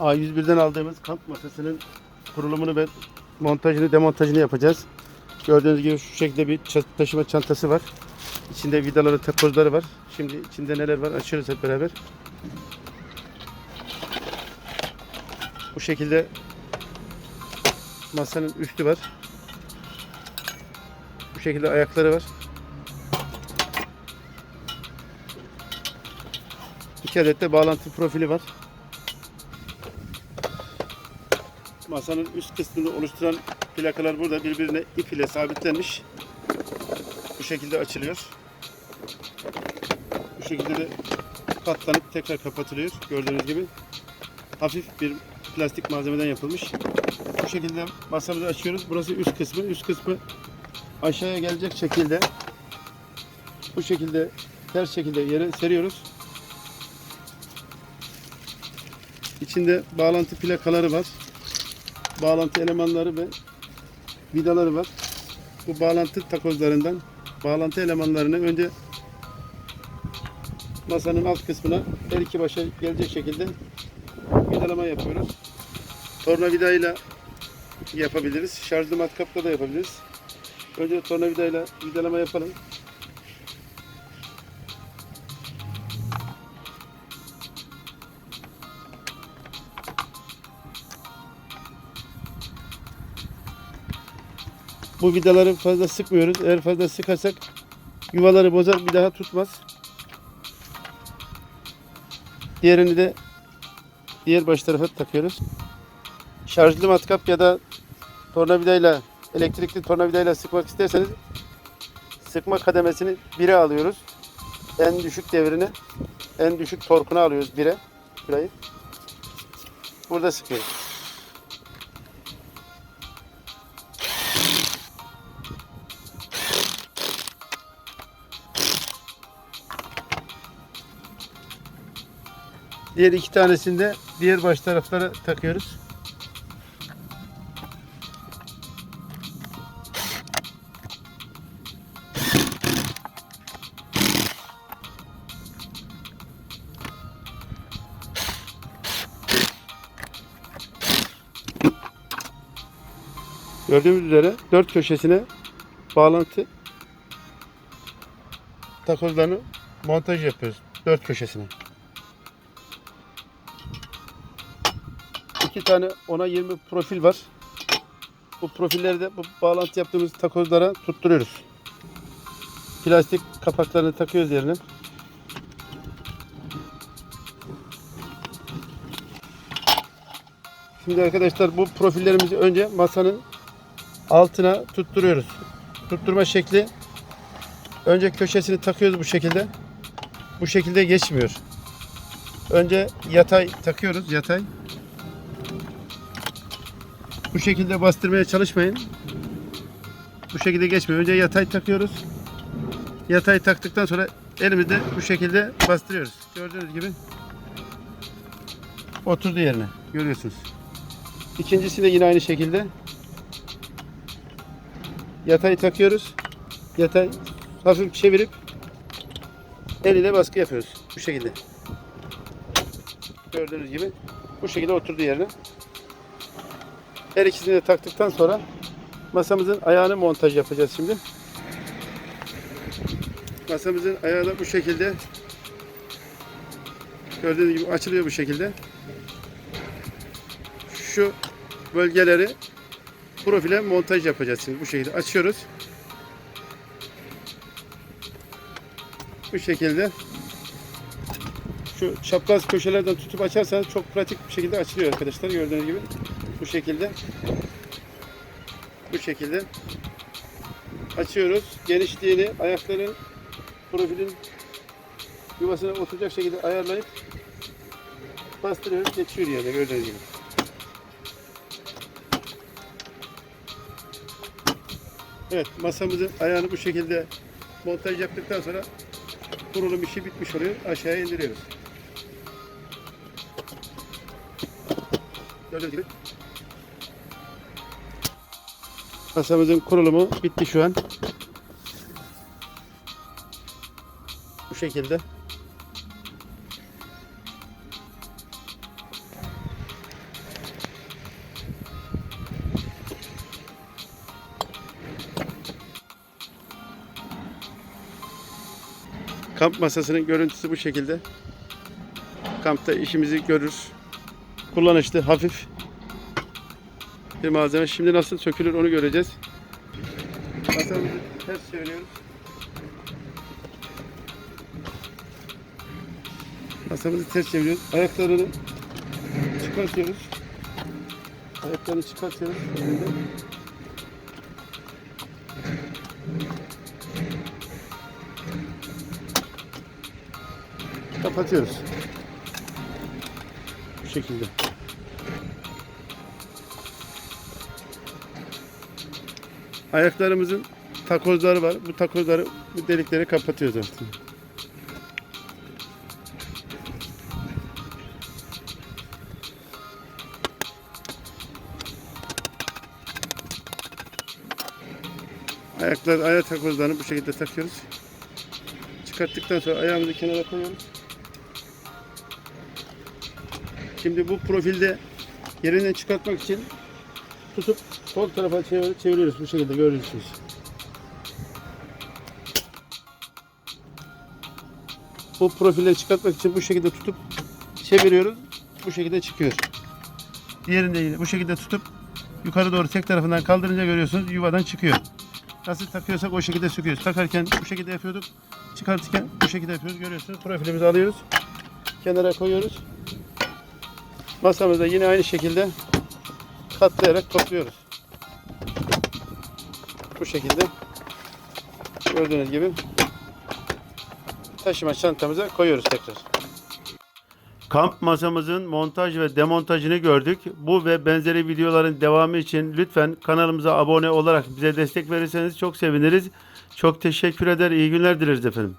A101'den aldığımız kamp masasının kurulumunu ve montajını, demontajını yapacağız. Gördüğünüz gibi şu şekilde bir taşıma çantası var. İçinde vidaları, takozları var. Şimdi içinde neler var açıyoruz hep beraber. Bu şekilde masanın üstü var. Bu şekilde ayakları var. İki adet de bağlantı profili var. Masanın üst kısmını oluşturan plakalar burada birbirine ip ile sabitlenmiş. Bu şekilde açılıyor. Bu şekilde de katlanıp tekrar kapatılıyor. Gördüğünüz gibi hafif bir plastik malzemeden yapılmış. Bu şekilde masamızı açıyoruz. Burası üst kısmı. Üst kısmı aşağıya gelecek şekilde bu şekilde ters şekilde yere seriyoruz. İçinde bağlantı plakaları var. Bağlantı elemanları ve vidaları var. Bu bağlantı takozlarından bağlantı elemanlarını önce masanın alt kısmına her iki başa gelecek şekilde vidalama yapıyoruz. Tornavidayla yapabiliriz. Şarjlı matkapla da yapabiliriz. Önce tornavidayla vidalama yapalım. Bu vidaları fazla sıkmıyoruz. Eğer fazla sıkarsak yuvaları bozar bir daha tutmaz. Diğerini de diğer baş tarafa takıyoruz. Şarjlı matkap ya da tornavidayla elektrikli tornavidayla sıkmak isterseniz sıkma kademesini 1'e alıyoruz. En düşük devrini en düşük torkunu alıyoruz 1'e. Burayı. Burada sıkıyoruz. Diğer iki tanesini de diğer baş taraflara takıyoruz. Gördüğümüz üzere dört köşesine bağlantı takozlarını montaj yapıyoruz. Dört köşesine. İki tane ona 20 profil var. Bu profilleri de bu bağlantı yaptığımız takozlara tutturuyoruz. Plastik kapaklarını takıyoruz yerine. Şimdi arkadaşlar bu profillerimizi önce masanın altına tutturuyoruz. Tutturma şekli önce köşesini takıyoruz bu şekilde. Bu şekilde geçmiyor. Önce yatay takıyoruz yatay. Bu şekilde bastırmaya çalışmayın. Bu şekilde geçmiyor. Önce yatay takıyoruz. Yatay taktıktan sonra elimizde bu şekilde bastırıyoruz. Gördüğünüz gibi oturdu yerine. Görüyorsunuz. İkincisi de yine aynı şekilde yatay takıyoruz. Yatay hafif çevirip el ile baskı yapıyoruz. Bu şekilde. Gördüğünüz gibi bu şekilde oturdu yerine. Her ikisini de taktıktan sonra masamızın ayağını montaj yapacağız şimdi. Masamızın ayağı da bu şekilde gördüğünüz gibi açılıyor bu şekilde. Şu bölgeleri profile montaj yapacağız şimdi bu şekilde açıyoruz. Bu şekilde şu çapraz köşelerden tutup açarsanız çok pratik bir şekilde açılıyor arkadaşlar gördüğünüz gibi bu şekilde bu şekilde açıyoruz genişliğini ayakların profilin yuvasına oturacak şekilde ayarlayıp bastırıyoruz geçiyor yani gördüğünüz gibi. Evet masamızın ayağını bu şekilde montaj yaptıktan sonra kurulum işi bitmiş oluyor. Aşağıya indiriyoruz. Gördüğünüz gibi. Kasamızın kurulumu bitti şu an. Bu şekilde. Kamp masasının görüntüsü bu şekilde. Kampta işimizi görür. Kullanışlı, hafif bir malzeme. Şimdi nasıl sökülür onu göreceğiz. Masamızı ters çeviriyoruz. Masamızı ters çeviriyoruz. Ayaklarını çıkartıyoruz. Ayaklarını çıkartıyoruz. Şimdi kapatıyoruz. Bu şekilde. Ayaklarımızın takozları var. Bu takozları, bu delikleri kapatıyoruz artık. Ayaklar, ayak takozlarını bu şekilde takıyoruz. Çıkarttıktan sonra ayağımızı kenara koyuyoruz. Şimdi bu profilde yerinden çıkartmak için tutup sol tarafa çevir- çeviriyoruz bu şekilde görüyorsunuz. Bu profilde çıkartmak için bu şekilde tutup çeviriyoruz. Bu şekilde çıkıyor. Diğerinde yine bu şekilde tutup yukarı doğru tek tarafından kaldırınca görüyorsunuz yuvadan çıkıyor. Nasıl takıyorsak o şekilde söküyoruz. Takarken bu şekilde yapıyorduk. Çıkartırken bu şekilde yapıyoruz. Görüyorsunuz. Profilimizi alıyoruz. Kenara koyuyoruz. Masamızda yine aynı şekilde katlayarak topluyoruz. Bu şekilde gördüğünüz gibi taşıma çantamıza koyuyoruz tekrar. Kamp masamızın montaj ve demontajını gördük. Bu ve benzeri videoların devamı için lütfen kanalımıza abone olarak bize destek verirseniz çok seviniriz. Çok teşekkür eder. İyi günler dileriz efendim.